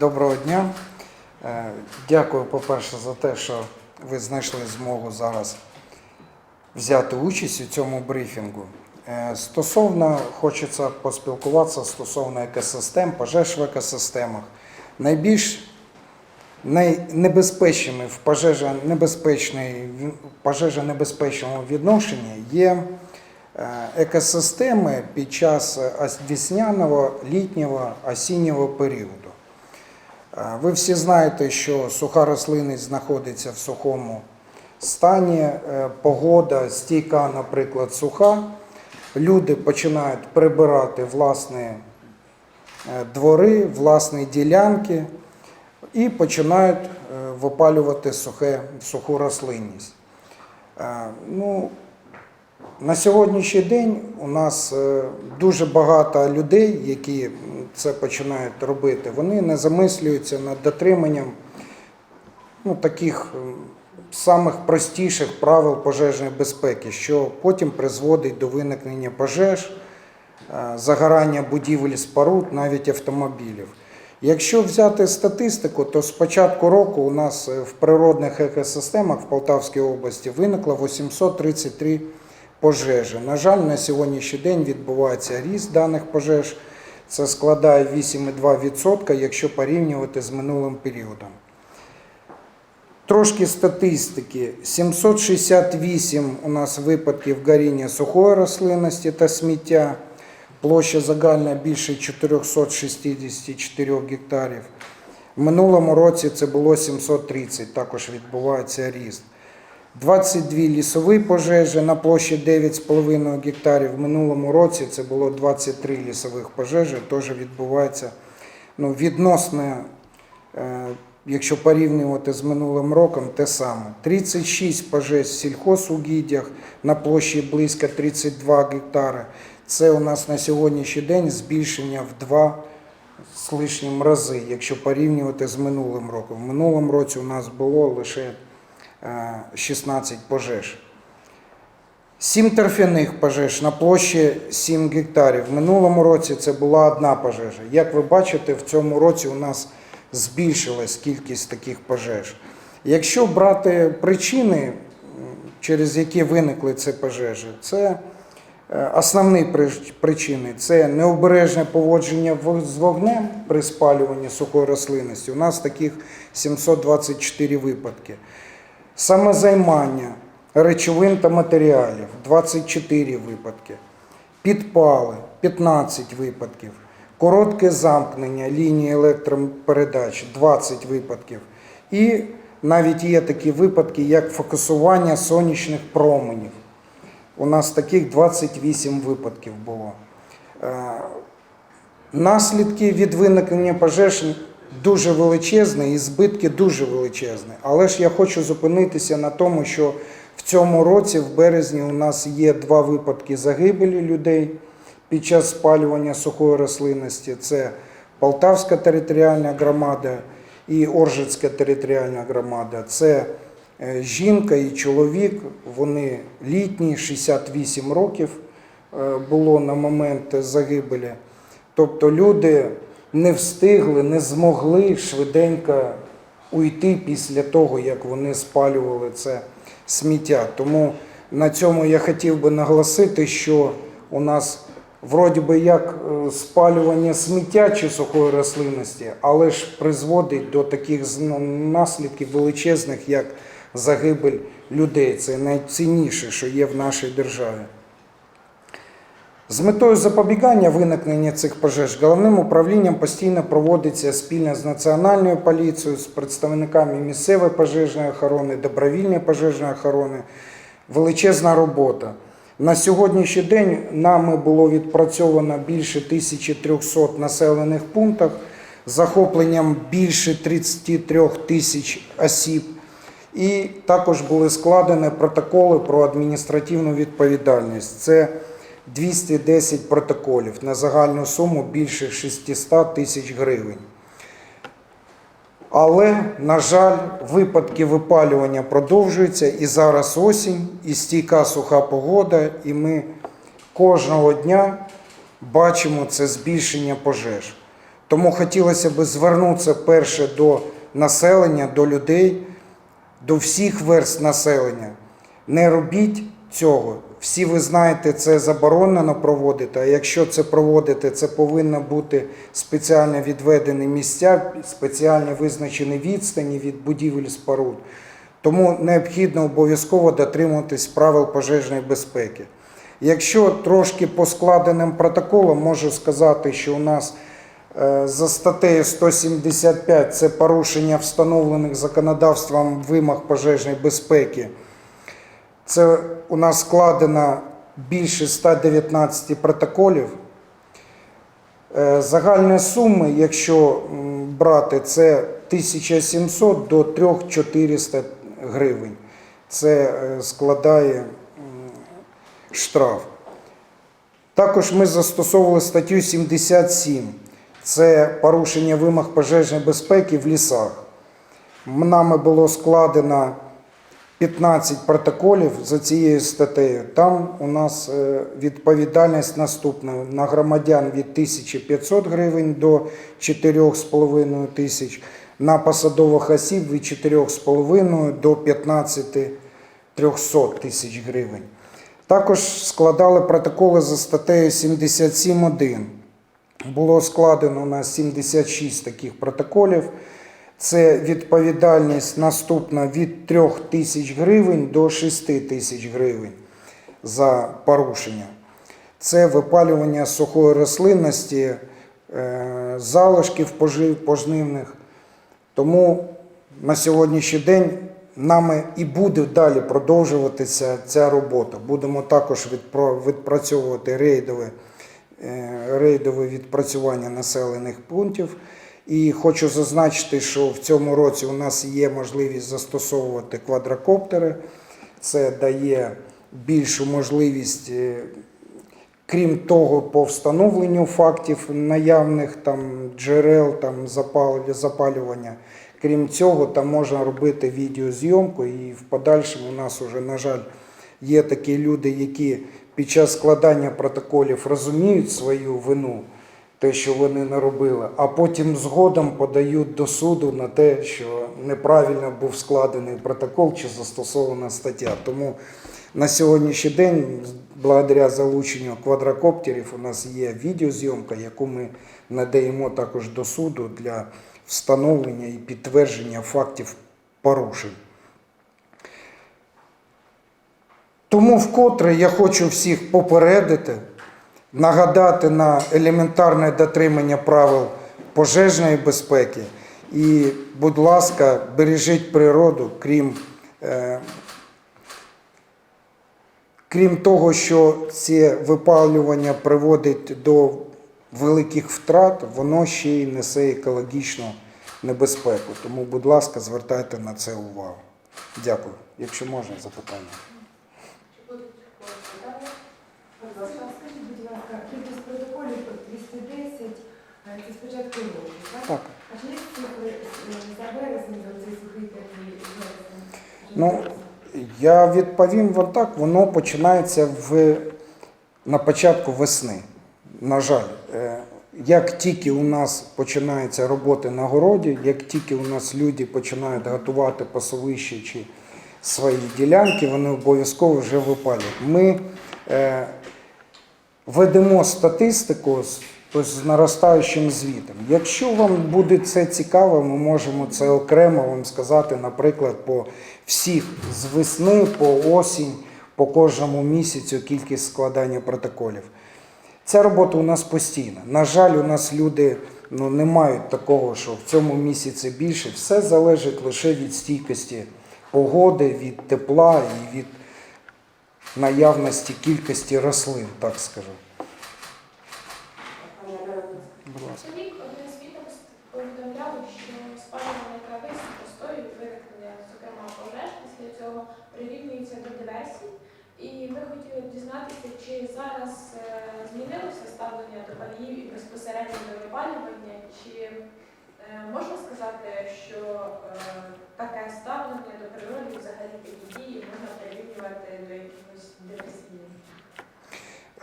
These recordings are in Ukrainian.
Доброго дня. Е, Дякую, по-перше, за те, що ви знайшли змогу зараз взяти участь у цьому брифінгу. Е, Стосовно, хочеться поспілкуватися стосовно екосистем, пожеж в екосистемах. Найбільш найнебезпечними в пожежонебезпечному відношенні є е, екосистеми під час весняного, літнього, осіннього періоду. Ви всі знаєте, що суха рослинність знаходиться в сухому стані, е, погода стійка, наприклад, суха. Люди починають прибирати власні е, двори, власні ділянки і починають е, випалювати сухе, суху рослинність. Ну, на сьогоднішній день у нас дуже багато людей, які це починають робити, вони не замислюються над дотриманням ну, таких самих простіших правил пожежної безпеки, що потім призводить до виникнення пожеж, е, загорання будівель споруд, навіть автомобілів. Якщо взяти статистику, то з початку року у нас е, в природних екосистемах в Полтавській області виникло 833 пожежі. На жаль, на сьогоднішній день відбувається ріст даних пожеж. Це складає 8,2%, якщо порівнювати з минулим періодом. Трошки статистики. 768 у нас випадків горіння сухої рослинності та сміття. Площа загальна більше 464 гектарів. В минулому році це було 730, також відбувається ріст. 22 лісові пожежі на площі 9,5 гектарів. В минулому році це було 23 лісових пожежі, теж відбувається ну, відносно, е, якщо порівнювати з минулим роком, те саме. 36 пожеж в сільхозугіддях на площі близько 32 гектари. Це у нас на сьогоднішній день збільшення в два з лишнім рази, якщо порівнювати з минулим роком. В минулому році у нас було лише 16 пожеж. Сім торфяних пожеж на площі 7 гектарів. В минулому році це була одна пожежа. Як ви бачите, в цьому році у нас збільшилась кількість таких пожеж. Якщо брати причини, через які виникли ці пожежі, це е, основні причини це необережне поводження з вогнем при спалюванні сухої рослинності. У нас таких 724 випадки. Самозаймання речовин та матеріалів 24 випадки. Підпали 15 випадків. Коротке замкнення лінії електропередач 20 випадків. І навіть є такі випадки, як фокусування сонячних променів. У нас таких 28 випадків було. Е, Наслідки від виникнення пожеж дуже величезні і збитки дуже величезні. Але ж я хочу зупинитися на тому, що в цьому році, в березні, у нас є два випадки загибелі людей під час спалювання сухої рослинності. Це Полтавська територіальна громада і Оржицька територіальна громада. Це е, жінка і чоловік, вони літні, 68 років е, було на момент загибелі. Тобто люди не встигли, не змогли швиденько уйти після того, як вони спалювали це сміття. Тому на цьому я хотів би наголосити, що у нас вроді би як е, спалювання сміття чи сухої рослинності, але ж призводить до таких ну, наслідків величезних, як загибель людей. Це найцінніше, що є в нашій державі. З метою запобігання виникнення цих пожеж головним управлінням постійно проводиться спільно з Національною поліцією, з представниками місцевої пожежної охорони, добровільної пожежної охорони. Величезна робота. На сьогоднішній день нами було відпрацьовано більше 1300 населених пунктів, захопленням більше 33 тисяч осіб. І також були складені протоколи про адміністративну відповідальність. Це 210 протоколів на загальну суму більше 600 тисяч гривень. Але, на жаль, випадки випалювання продовжуються і зараз осінь, і стійка суха погода, і ми кожного дня бачимо це збільшення пожеж. Тому хотілося б звернутися перше до населення, до людей, до всіх верст населення. Не робіть цього. Всі ви знаєте, це заборонено проводити. А якщо це проводити, це повинно бути спеціально відведені місця, спеціально визначені відстані від будівель споруд. Тому необхідно обов'язково дотримуватись правил пожежної безпеки. Якщо трошки по складеним протоколам, можу сказати, що у нас е, за статтею 175 це порушення встановлених законодавством вимог пожежної безпеки. Це у нас складено більше 119 протоколів. Е, Загальні суми, якщо брати, це 1700 до 3400 гривень. Це е, складає штраф. Також ми застосовували статтю 77. Це порушення вимог пожежної безпеки в лісах. Нами було складено 15 протоколів за цією статтею. Там у нас е, відповідальність наступна на громадян від 1500 гривень до 4,5 тисяч, на посадових осіб від 4,5 до 15 300 тисяч гривень. Також складали протоколи за статтею 77.1. Було складено у нас 76 таких протоколів. Це відповідальність наступна від 3 тисяч гривень до 6 тисяч гривень за порушення. Це випалювання сухої рослинності, е, залишків пожнивних. Тому на сьогоднішній день нами і буде далі продовжуватися ця робота. Будемо також відпрацьовувати рейдове, е, рейдове відпрацювання населених пунктів. І хочу зазначити, що в цьому році у нас є можливість застосовувати квадрокоптери. Це дає більшу можливість, е, крім того, по встановленню фактів наявних там джерел там запалювання. Крім цього, там можна робити відеозйомку, і в подальшому у нас вже, на жаль, є такі люди, які під час складання протоколів розуміють свою вину, те, що вони наробили, а потім згодом подають до суду на те, що неправильно був складений протокол чи застосована стаття. Тому на сьогоднішній день, благодаря залученню квадрокоптерів, у нас є відеозйомка, яку ми надаємо також до суду для встановлення і підтвердження фактів порушень. Тому вкотре я хочу всіх попередити, нагадати на елементарне дотримання правил пожежної безпеки. І, будь ласка, бережіть природу, крім, е, крім того, що це випалювання приводить до великих втрат, воно ще й несе екологічну небезпеку. Тому, будь ласка, звертайте на це увагу. Дякую. Якщо можна, запитання. Чи будуть питання? Будь ласка. Скажіть, будь ласка, кількість протоколів 210 е, це спочатку року, так? А чи е, за березень, цей сухий такий? Ну, Я відповім вам так, воно починається в, на початку весни. На жаль, Е, як тільки у нас починаються роботи на городі, як тільки у нас люди починають готувати пасовище чи свої ділянки, вони обов'язково вже випалюють. Ми е, ведемо статистику з, наростаючим звітом. Якщо вам буде це цікаво, ми можемо це окремо вам сказати, наприклад, по всіх з весни по осінь, по кожному місяцю кількість складання протоколів. Ця робота у нас постійна. На жаль, у нас люди ну, не мають такого, що в цьому місяці більше. Все залежить лише від стійкості погоди, від тепла і від наявності кількості рослин, так скажу. Будь ласка. Торік один з відомств повідомляв, що спалювання трави з простою виникнення, зокрема пожеж після цього прирівнюється до диверсій. І ми хотіли б дізнатися, чи зараз е, змінилося ставлення до паліїв і безпосередньо до випалювання, чи е, можна сказати, що е, таке ставлення до природи, взагалі такі дії можна прирівнювати до якихось диверсійних?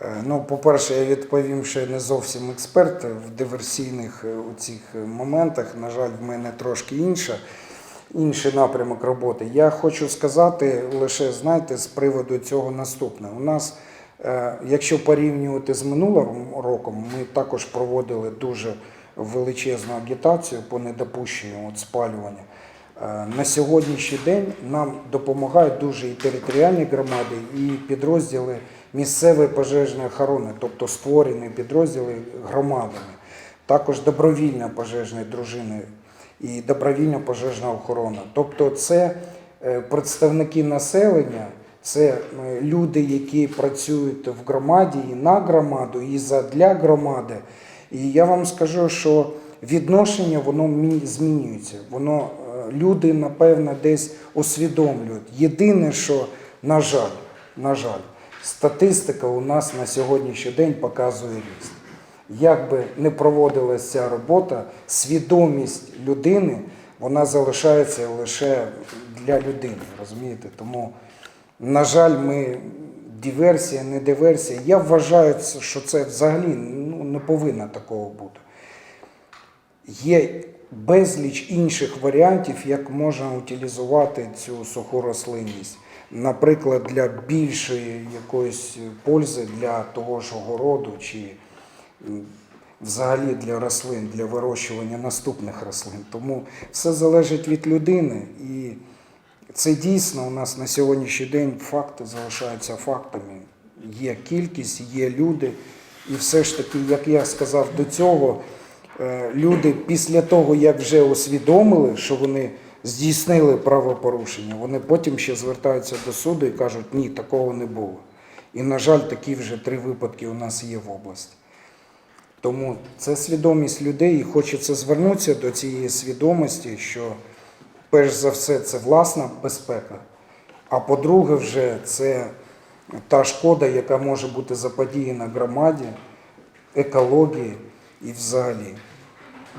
Е, Ну, по-перше, я відповім, що я не зовсім експерт в диверсійних е, у цих е, моментах. На жаль, в мене трошки інша, інший напрямок роботи. Я хочу сказати лише, знаєте, з приводу цього наступне. У нас, якщо порівнювати з минулим роком, ми також проводили дуже величезну агітацію по недопущенню от спалювання. Е, На сьогоднішній день нам допомагають дуже і територіальні громади, і підрозділи місцевої пожежної охорони, тобто створені підрозділи громадами, також добровільна пожежна дружина і добровільна пожежна охорона. Тобто це е, представники населення, це е, люди, які працюють в громаді і на громаду, і задля громади. І я вам скажу, що відношення воно мі- змінюється. Воно люди, напевно, десь усвідомлюють. Єдине, що, на жаль, на жаль, статистика у нас на сьогоднішній день показує ріст. Як би не проводилася ця робота, свідомість людини вона залишається лише для людини. Розумієте? Тому, на жаль, ми диверсія, не диверсія. Я вважаю, що це взагалі ну, не повинно такого бути. Є безліч інших варіантів, як можна утилізувати цю суху рослинність. Наприклад, для більшої якоїсь пользи для того ж городу чи взагалі для рослин, для вирощування наступних рослин. Тому все залежить від людини. І це дійсно у нас на сьогоднішній день факти залишаються фактами. Є кількість, є люди. І все ж таки, як я сказав до цього, люди після того, як вже усвідомили, що вони здійснили правопорушення, вони потім ще звертаються до суду і кажуть, ні, такого не було. І, на жаль, такі вже три випадки у нас є в області. Тому це свідомість людей, і хочеться звернутися до цієї свідомості, що перш за все це власна безпека, а по-друге, вже це та шкода, яка може бути заподіяна громаді, екології і взагалі.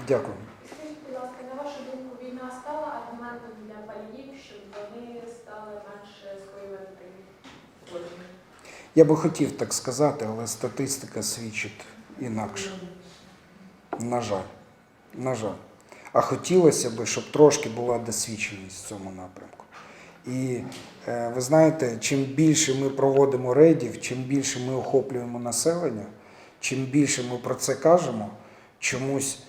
Дякую. Скажіть, будь ласка, на вашу думку, війна стала аргументом для паліїв, щоб вони стали менше скоювати злочини? Я би хотів так сказати, але статистика свідчить інакше. На жаль. На жаль. А хотілося б, щоб трошки була досвідченість в цьому напрямку. І е, ви знаєте, чим більше ми проводимо рейдів, чим більше ми охоплюємо населення, чим більше ми про це кажемо, чомусь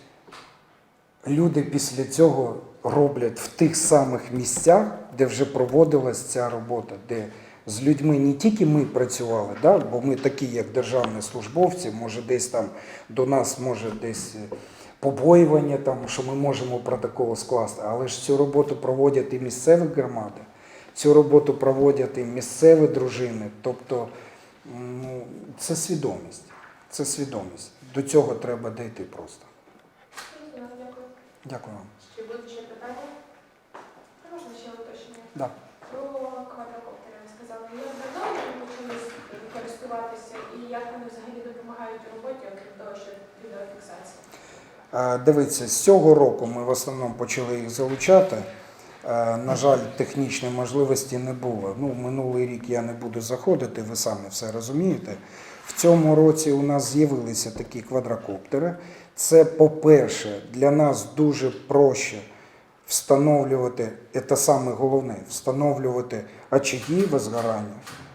люди після цього роблять в тих самих місцях, де вже проводилась ця робота, де з людьми не тільки ми працювали, да, бо ми такі, як державні службовці, може десь там до нас може десь е, побоювання, там, що ми можемо протокол скласти, але ж цю роботу проводять і місцеві громади, цю роботу проводять і місцеві дружини. Тобто ну, це свідомість. Це свідомість. До цього треба дійти просто. Дякую. Вам. Чи будуть ще питання? Можна ще уточнення? Да. Про квадрокоптери ви сказали. Як давно почали користуватися і як вони взагалі допомагають у роботі, окрім того, що відеофіксація? Е, Дивіться, з цього року ми в основному почали їх залучати. Е, На жаль, технічної можливості не було. Ну, минулий рік я не буду заходити, ви самі все розумієте. В цьому році у нас з'явилися такі квадрокоптери. Це, по-перше, для нас дуже проще встановлювати, це саме головне, встановлювати очаги возгорання,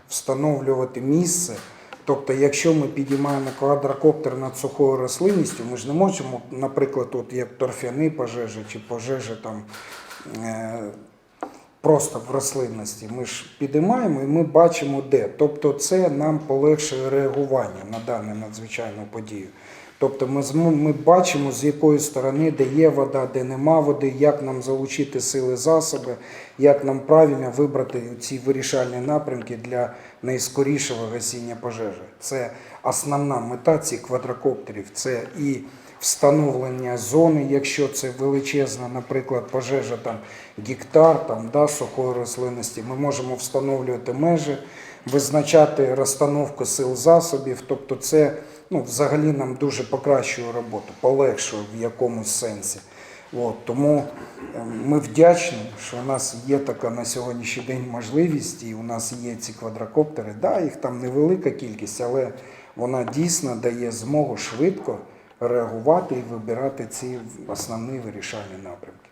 встановлювати місце. Тобто, якщо ми підіймаємо квадрокоптер над сухою рослинністю, ми ж не можемо, наприклад, от як торфяні пожежі чи пожежі там е, просто в рослинності. Ми ж підіймаємо і ми бачимо де. Тобто, це нам полегшує реагування на дану надзвичайну подію. Тобто ми, ми бачимо, з якої сторони, де є вода, де нема води, як нам залучити сили засоби, як нам правильно вибрати ці вирішальні напрямки для найскорішого гасіння пожежі. Це основна мета цих квадрокоптерів. Це і встановлення зони, якщо це величезна, наприклад, пожежа там гектар там, да, сухої рослинності, ми можемо встановлювати межі, визначати розстановку сил засобів. Тобто це ну, взагалі нам дуже покращує роботу, полегшує в якомусь сенсі. От, тому е, ми вдячні, що у нас є така на сьогоднішній день можливість, і у нас є ці квадрокоптери. Да, їх там невелика кількість, але вона дійсно дає змогу швидко реагувати і вибирати ці основні вирішальні напрямки.